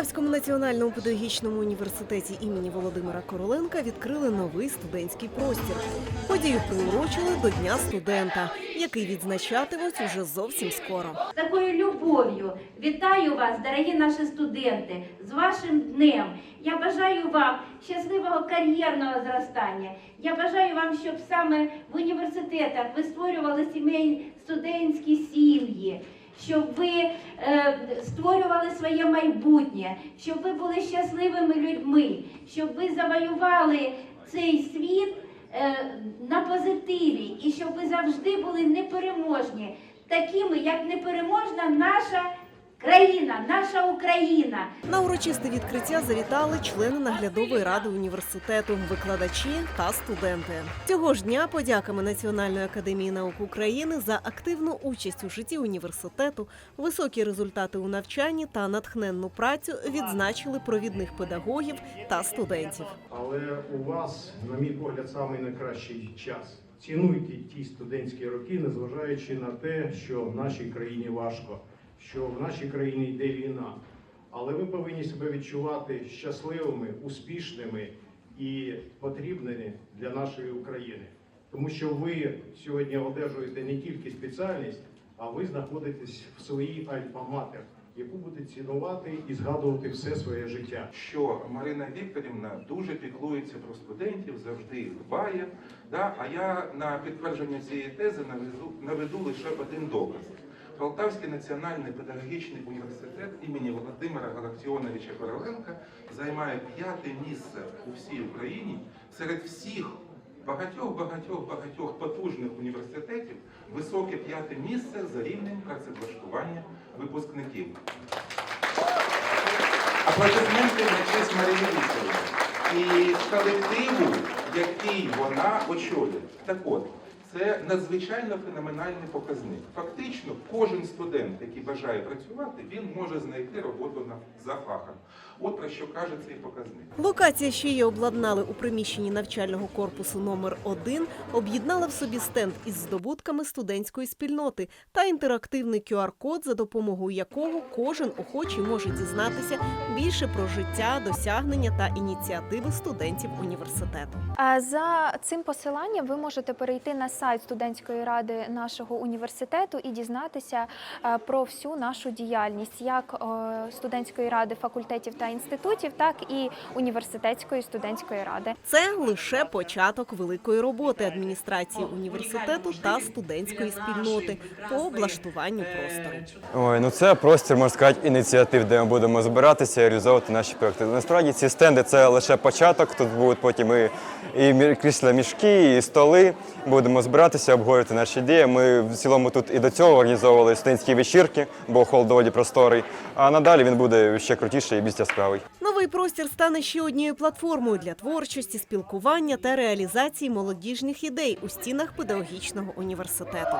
Полтавському національному педагогічному університеті імені Володимира Короленка відкрили новий студентський простір. Подію приурочили до Дня студента, який відзначатимуть уже зовсім скоро. З такою любов'ю вітаю вас, дорогі наші студенти, з вашим днем. Я бажаю вам щасливого кар'єрного зростання. Я бажаю вам, щоб саме в університетах ви створювали сімейні студентські сім'ї. Щоб ви створювали своє майбутнє, щоб ви були щасливими людьми, щоб ви завоювали цей світ е, на позитиві, і щоб ви завжди були непереможні, такими, як непереможна наша країна, наша Україна. На урочисте відкриття завітали члени наглядової ради університету, викладачі та студенти. Цього ж дня подяками Національної академії наук України за активну участь у житті університету, високі результати у навчанні та натхненну працю відзначили провідних педагогів та студентів. Але у вас, на мій погляд, самий найкращий час. Цінуйте ті студентські роки, незважаючи на те, що в нашій країні важко, що в нашій країні йде війна. Але ви повинні себе відчувати щасливими, успішними і потрібними для нашої України. Тому що ви сьогодні одержуєте не тільки спеціальність, а ви знаходитесь в своїй альфа-матер, яку будете цінувати і згадувати все своє життя. що Марина Вікторівна дуже піклується про студентів, завжди дбає. Да? А я на підтвердження цієї тези наведу, наведу лише один доказ. Полтавський національний педагогічний університет імені Володимира Галактіоновича Короленка займає п'яте місце у всій Україні серед всіх багатьох, багатьох, багатьох потужних університетів високе п'яте місце за рівнем працевлаштування випускників. Аплодисменти на честь Марії Вікторівни і колективу, який вона очолює. Так от, це надзвичайно феноменальний показник. Фактично, кожен студент, який бажає працювати, він може знайти роботу на за фахом. От про що каже цей показник. Локація, що її обладнали у приміщенні навчального корпусу номер 1 об'єднала в собі стенд із здобутками студентської спільноти та інтерактивний QR-код, за допомогою якого кожен охочий може дізнатися більше про життя, досягнення та ініціативи студентів університету. А За цим посиланням ви можете перейти на сайт студентської ради нашого університету і дізнатися е, про всю нашу діяльність, як е, студентської ради факультетів та інститутів, так і університетської студентської ради. Це лише початок великої роботи адміністрації університету та студентської спільноти по облаштуванню простору. Ой, ну це простір, можна сказати, ініціатив, де ми будемо збиратися і реалізовувати наші проекти. Насправді ці стенди це лише початок. Тут будуть потім і, і крісла мішки, і столи. Будемо збиратися, обговорювати наші ідеї. Ми в цілому тут і до цього організовували студентські вечірки, бо хол доволі просторий. А надалі він буде ще крутіший і більш яскравий. Новий простір стане ще однією платформою для творчості, спілкування та реалізації молодіжних ідей у стінах педагогічного університету.